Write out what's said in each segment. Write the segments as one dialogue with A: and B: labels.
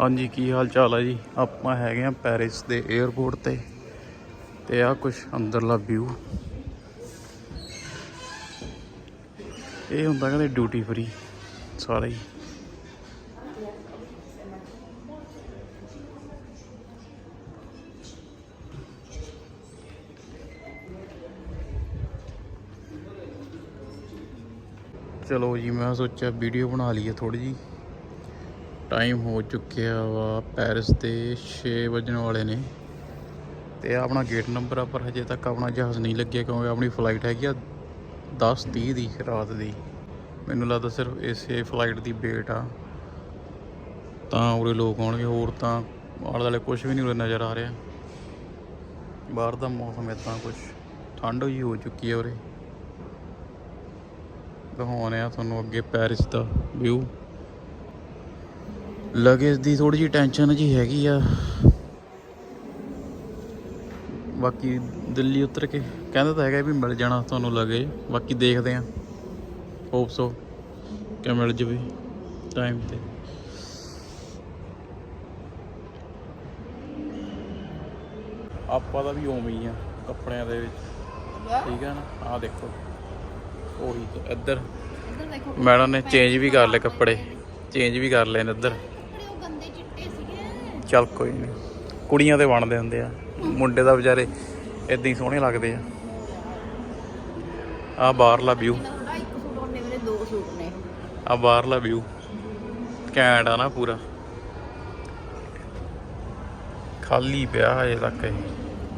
A: ਹਾਂਜੀ, ਕੀ ਹਾਲ ਚਾਲ ਹੈ ਜੀ? ਆਪਾਂ ਹੈਗੇ ਆ ਪੈਰਿਸ ਦੇ 에ਅਰਪੋਰਟ ਤੇ ਤੇ ਆ ਕੁਝ ਅੰਦਰਲਾ ਵਿਊ ਇਹ ਹੁੰਦਾ ਕਹਿੰਦੇ ਡਿਊਟੀ ਫਰੀ ਸਾਰਾ ਹੀ। ਚਲੋ ਜੀ, ਮੈਂ ਸੋਚਿਆ ਵੀਡੀਓ ਬਣਾ ਲਈਏ ਥੋੜੀ ਜੀ ਟਾਈਮ ਹੋ ਚੁੱਕਿਆ ਵਾ ਪੈਰਿਸ ਦੇ 6 ਵਜਣ ਵਾਲੇ ਨੇ। ਤੇ ਆਪਣਾ ਗੇਟ ਨੰਬਰ ਆ, ਪਰ ਹਜੇ ਤੱਕ ਆਪਣਾ ਜਹਾਜ਼ ਨਹੀਂ ਲੱਗਿਆ ਕਿਉਂਕਿ ਆਪਣੀ ਫਲਾਈਟ ਹੈਗੀ ਆ 10:30 ਦੀ ਰਾਤ ਦੀ। ਮੈਨੂੰ ਲੱਗਦਾ ਸਿਰਫ ਇਸੇ ਫਲਾਈਟ ਦੀ ਵੇਟ ਆ। ਤਾਂ ਉਰੇ ਲੋਕ ਆਉਣਗੇ, ਹੋਰ ਤਾਂ ਆਲੇ ਦੁਆਲੇ ਕੁਝ ਵੀ ਨਹੀਂ ਉਰੇ ਨਜ਼ਰ ਆ ਰਿਹਾ। ਬਾਹਰ ਦਾ ਮੌਸਮ ਇਦਾਂ ਕੁਝ ਠੰਡ ਹੋਈ ਹੋ ਚੁੱਕੀ ਹੈ ਉਰੇ। ਦਿਖਾਉਂਦੇ ਆ ਤੁਹਾਨੂੰ ਅੱਗੇ ਪੈਰਿਸ ਦਾ ਵਿਊ ਲਗੇਜ ਦੀ ਥੋੜੀ ਜਿਹੀ ਟੈਨਸ਼ਨ ਜੀ ਹੈਗੀ ਆ। ਬਾਕੀ ਦਿੱਲੀ ਉਤਰ ਕੇ ਕਹਿੰਦਾ ਤਾਂ ਹੈਗਾ ਵੀ ਮਿਲ ਜਾਣਾ ਤੁਹਾਨੂੰ ਲਗੇਜ ਬਾਕੀ ਦੇਖਦੇ ਆ। ਹੋਪ ਸੋ ਕਿ ਮਿਲ ਜਵੇ ਟਾਈਮ ਤੇ। ਆਪਾਂ ਦਾ ਵੀ ਉਵੇਂ ਹੀ ਆ ਕੱਪੜਿਆਂ ਦੇ ਵਿੱਚ। ਠੀਕ ਆ ਨਾ? ਆਹ ਦੇਖੋ। ਉਹੀ ਤਾਂ ਇੱਧਰ।
B: ਇੱਧਰ ਦੇਖੋ
A: ਮੈਡਮ ਨੇ ਚੇਂਜ ਵੀ ਕਰ ਲਏ ਕੱਪੜੇ। ਚੇਂਜ ਵੀ ਕਰ ਲਏ ਨੇ ਇੱਧਰ
B: ਕੱਪੜੇ ਉਹ ਗੰਦੇ ਚਿੱਟੇ ਸੀਗੇ
A: ਚੱਲ ਕੋਈ ਨਹੀਂ ਕੁੜੀਆਂ ਤੇ ਬਣਦੇ ਹੁੰਦੇ ਆ। ਮੁੰਡੇ ਦਾ ਵਿਚਾਰੇ ਇਦਾਂ ਹੀ ਸੋਹਣੇ ਲੱਗਦੇ ਆ। ਆ ਬਾਹਰਲਾ ਵਿਊ
B: ਆ ਇੱਕ ਸੂਟ ਉਹਨੇ ਮੇਰੇ ਦੋ ਸੂਟ ਨੇ
A: ਆ ਬਾਹਰਲਾ ਵਿਊ ਘੈਂਟ ਆ ਨਾ ਪੂਰਾ। ਖਾਲੀ ਪਿਆ ਹਜੇ ਤੱਕ ਇਹ।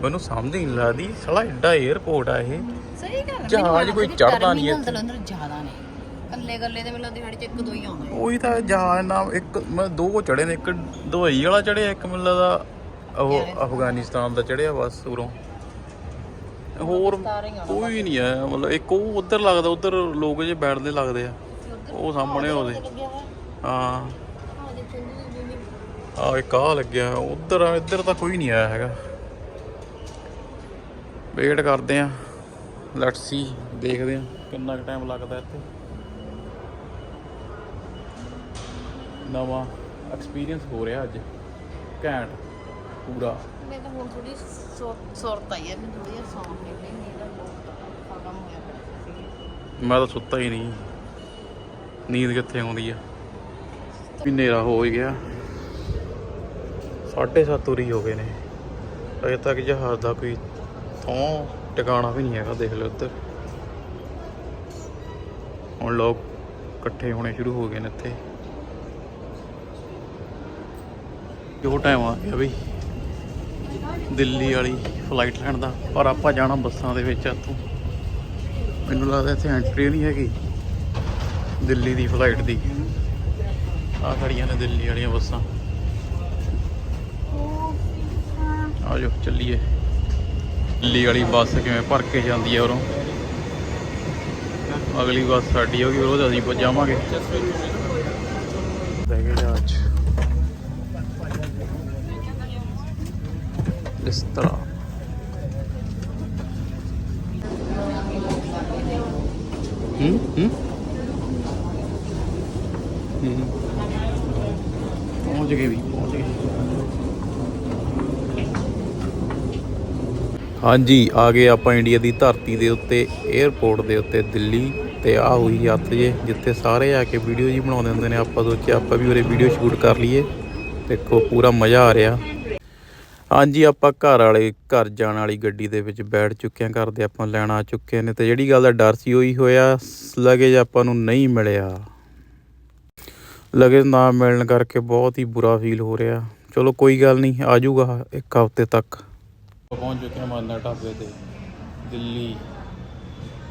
A: ਮੈਨੂੰ ਸਮਝ ਹੀ ਨਹੀਂ ਲੱਗਦੀ। ਸਾਲਾ ਐਡਾ 에어ਪੋਰਟ ਆ ਇਹ।
B: ਸਹੀ ਗੱਲ
A: ਜਹਾਜ਼ ਕੋਈ ਚੜ੍ਹਦਾ ਨਹੀਂ ਇੱਥੇ।
B: ਅੰਦਰ ਅੰਦਰ ਜ਼ਿਆਦਾ ਨੇ। ਕੱਲੇ ਕੱਲੇ ਤੇ ਮੈਨੂੰ ਦਿਹਾੜੀ ਚ ਇੱਕ ਦੋ ਹੀ ਆਉਂਦੇ
A: ਉਹੀ ਤਾਂ ਜਹਾਜ਼ ਨਾਮ ਇੱਕ ਮੈਂ ਦੋ ਚੜੇ ਨੇ ਇੱਕ ਦੁਬਈ ਵਾਲਾ ਚੜਿਆ ਇੱਕ ਮੈਨੂੰ ਲੱਗਦਾ ਉਹ ਅਫਗਾਨਿਸਤਾਨ ਦਾ ਚੜਿਆ ਬਸ ਉਰੋਂ। ਹੋਰ ਕੋਈ ਨਹੀਂ ਆਇਆ ਮਤਲਬ ਇੱਕ ਉਹ ਉਧਰ ਲੱਗਦਾ ਉਧਰ ਲੋਕ ਜੇ ਬੈਠਦੇ ਲੱਗਦੇ ਆ। ਉਹ ਸਾਹਮਣੇ ਉਹਦੇ। ਹਾਂ।
B: ਆ
A: ਆ ਇੱਕ ਆ ਲੱਗਿਆ ਉਧਰ ਇੱਧਰ ਤਾਂ ਕੋਈ ਨਹੀਂ ਆਇਆ ਹੈਗਾ। ਵੇਟ ਕਰਦੇ ਆ। ਲੈਟਸ ਸੀ ਦੇਖਦੇ ਆ ਕਿੰਨਾ ਕੁ ਟਾਈਮ ਲੱਗਦਾ ਇੱਥੇ। ਨਵਾਂ ਐਕਸਪੀਰੀਅੰਸ ਹੋ ਰਿਹਾ ਅੱਜ। ਘੈਂਟ ਪੂਰਾ।
B: ਮੈਂ ਤਾਂ ਹੁਣ ਥੋੜੀ ਸੁਰਤ ਆਈ ਹੈ ਮੈਂ ਥੋੜੀ ਜਿਹਾ ਸੌਂ ਕੇ ਲਈ ਨੀਂਦ ਆ ਬਹੁਤ ਖਤਮ ਹੋਇਆ ਪਿਆ ਸੀ।
A: ਮੈਂ ਤਾਂ ਸੁੱਤਾ ਹੀ ਨਹੀਂ। ਨੀਂਦ ਕਿੱਥੇ ਆਉਂਦੀ ਆ? ਵੀ ਹਨੇਰਾ ਹੋ ਹੀ ਗਿਆ। 7:30 ਉਰੀ ਹੋ ਗਏ ਨੇ। ਅਜੇ ਤੱਕ ਜਹਾਜ਼ ਦਾ ਕੋਈ ਥੋਂ ਟਿਕਾਣਾ ਵੀ ਨਹੀਂ ਹੈਗਾ ਦੇਖ ਲਓ ਉੱਧਰ ਹੁਣ ਲੋਕ ਇਕੱਠੇ ਹੋਣੇ ਸ਼ੁਰੂ ਹੋ ਗਏ ਨੇ ਇੱਥੇ। ਜੋ ਟਾਈਮ ਆ ਗਿਆ ਬਈ ਦਿੱਲੀ ਵਾਲੀ ਫਲਾਈਟ ਲੈਣ ਦਾ ਪਰ ਆਪਾਂ ਜਾਣਾ ਬੱਸਾਂ ਦੇ ਵਿੱਚ ਇੱਥੋਂ। ਮੈਨੂੰ ਲੱਗਦਾ ਇੱਥੇ ਐਂਟਰੀ ਨਹੀਂ ਹੈਗੀ ਦਿੱਲੀ ਦੀ ਫਲਾਈਟ ਦੀ। ਆ ਖੜੀਆਂ ਨੇ ਦਿੱਲੀ ਵਾਲੀਆਂ ਬੱਸਾਂ। ਆ ਜਾਓ ਚੱਲੀਏ। ਦਿੱਲੀ ਵਾਲੀ ਬੱਸ ਕਿਵੇਂ ਭਰ ਕੇ ਜਾਂਦੀ ਹੈ ਉਰੋਂ? ਅਗਲੀ ਬੱਸ ਸਾਡੀ ਹੋਗੀ ਉਹ ਅਸੀਂ ਪਹੁੰਚਾਵਾਂਗੇ ਬਹਿ ਗਏ ਜਹਾਜ਼ 'ਚ। ਇਸ ਤਰ੍ਹਾਂ। ਹੂੰ ਹੂੰ। ਪਹੁੰਚ ਗਏ ਵੀ, ਪਹੁੰਚ ਗਏ। ਹਾਂਜੀ, ਆ ਗਏ ਆਪਾਂ ਇੰਡੀਆ ਦੀ ਧਰਤੀ ਦੇ ਉੱਤੇ 에ਅਰਪੋਰਟ ਦੇ ਉੱਤੇ, ਦਿੱਲੀ ਤੇ ਆ ਹੋਈ ਯਾਤਰੀ ਜੇ, ਜਿੱਥੇ ਸਾਰੇ ਆ ਕੇ ਵੀਡੀਓ ਜੀ ਬਣਾਉਂਦੇ ਹੁੰਦੇ ਨੇ। ਆਪਾਂ ਸੋਚਿਆ ਆਪਾਂ ਵੀ ਉਰੇ ਵੀਡੀਓ ਸ਼ੂਟ ਕਰ ਲਈਏ। ਦੇਖੋ, ਪੂਰਾ ਮਜ਼ਾ ਆ ਰਿਹਾ। ਹਾਂਜੀ, ਆਪਾਂ ਘਰ ਵਾਲੇ, ਘਰ ਜਾਣ ਵਾਲੀ ਗੱਡੀ ਦੇ ਵਿੱਚ ਬੈਠ ਚੁੱਕੇ ਹਾਂ, ਘਰ ਦੇ ਆਪਾਂ ਲੈਣ ਆ ਚੁੱਕੇ ਨੇ ਤੇ ਜਿਹੜੀ ਗੱਲ ਦਾ ਡਰ ਸੀ ਉਹੀ ਹੋਇਆ, ਲਗੇਜ ਆਪਾਂ ਨੂੰ ਨਹੀਂ ਮਿਲਿਆ। ਲਗੇਜ ਨਾ ਮਿਲਣ ਕਰਕੇ ਬਹੁਤ ਹੀ ਬੁਰਾ ਫੀਲ ਹੋ ਰਿਹਾ। ਚਲੋ ਕੋਈ ਗੱਲ ਨਹੀਂ, ਆ ਜਾਊਗਾ ਇੱਕ ਹਫ਼ਤੇ ਤੱਕ। ਪਹੁੰਚ ਚੁੱਕੇ ਹਾਂ ਮਾਨਾ ਢਾਬੇ ਤੇ। ਦਿੱਲੀ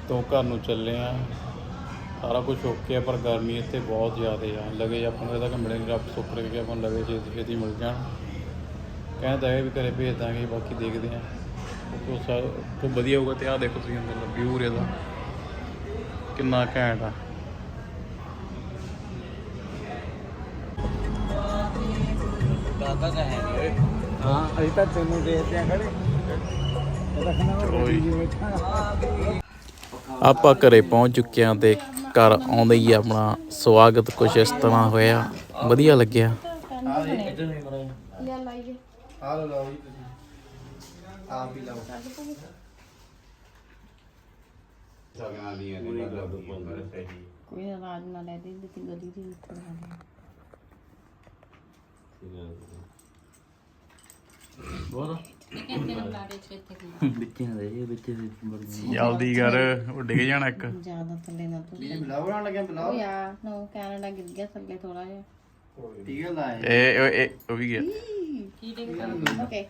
A: ਤੋਂ ਘਰ ਨੂੰ ਚੱਲੇ ਆ ਸਾਰਾ ਕੁਝ ਓਕੇ ਆ, ਪਰ ਗਰਮੀ ਇੱਥੇ ਬਹੁਤ ਜ਼ਿਆਦਾ ਆ। ਲਗੇਜ ਆਪਾਂ ਨੂੰ ਇਹਦਾ ਕਿ ਮਿਲੇ ਨਹੀਂ ਰੱਬ ਸੁੱਖ ਆਪਾਂ ਨੂੰ ਛੇਤੀ ਮਿਲ ਜਾਣ। ਕਹਿੰਦਾ ਹੈ ਵੀ ਘਰੇ ਭੇਜ ਦਾਂਗੇ ਬਾਕੀ ਦੇਖਦੇ ਆ ਉਹ ਸਭ ਤੋਂ ਵਧੀਆ ਹੋਊਗਾ ਤੇ ਆਹ ਦੇਖੋ ਤੁਸੀਂ ਅੰਦਰ ਵਿਊ ਇਹਦਾ ਕਿੰਨਾ ਘੈਂਟ ਆ।
C: ਦਾਦਾ ਤਾਂ ਹੈ ਨਹੀਂ ਓਏ। ਹਾਂ ਅਸੀਂ ਤਾਂ ਤੈਨੂੰ ਦੇਖਦੇ ਆਂ ਖੜੇ
A: ਚਲੋ ਜੀ ਆਪਾਂ ਘਰੇ ਪਹੁੰਚ ਚੁੱਕੇ ਹਾਂ ਤੇ ਘਰ ਆਉਂਦੇ ਹੀ ਆਪਣਾ ਸਵਾਗਤ ਕੁਛ ਇਸ ਤਰ੍ਹਾਂ ਹੋਇਆ। ਵਧੀਆ ਲੱਗਿਆ।
B: ਬਣੇ ਲਿਆ
D: ਆ ਲਓ ਲਓ ਜੀ ਤੁਸੀਂ। ਆਪ ਹੀ ਲਾਓ।
B: ਕੱਢ ਪੂਗੀ ਕੋਈ ਨਾ। ਰਾਜ ਨਾ ਲੈ ਦੇ ਦਿੱਤੀ ਗਲੀ ਦੀ ਉੱਪਰ ਆ ਗਈ
C: ਬਹੁਤ
B: ਕਿੰਨੇ ਲਾੜੇ ਛੇਤੇ ਕੀ
C: ਵਿੱਚੇ ਨਾ ਦੇ ਵਿੱਚੇ ਦੇ ਬੜੀ
A: ਜਲਦੀ ਕਰ ਉਹ ਡਿੱਗ ਜਾਣਾ ਇੱਕ।
B: ਜ਼ਿਆਦਾ ਥੱਲੇ ਨਾ ਤੂੰ।
D: ਇਹ ਬਲਾਉ ਬਣਾਉਣ ਲੱਗਿਆ ਬਲਾਉ
B: ਯਾਰ ਨੋ ਕੈਨੇਡਾ ਗਿਰ ਗਿਆ ਥੱਲੇ ਥੋੜਾ ਜਿਹਾ।
A: Tigil na eh.
B: Eh, eh. Okay.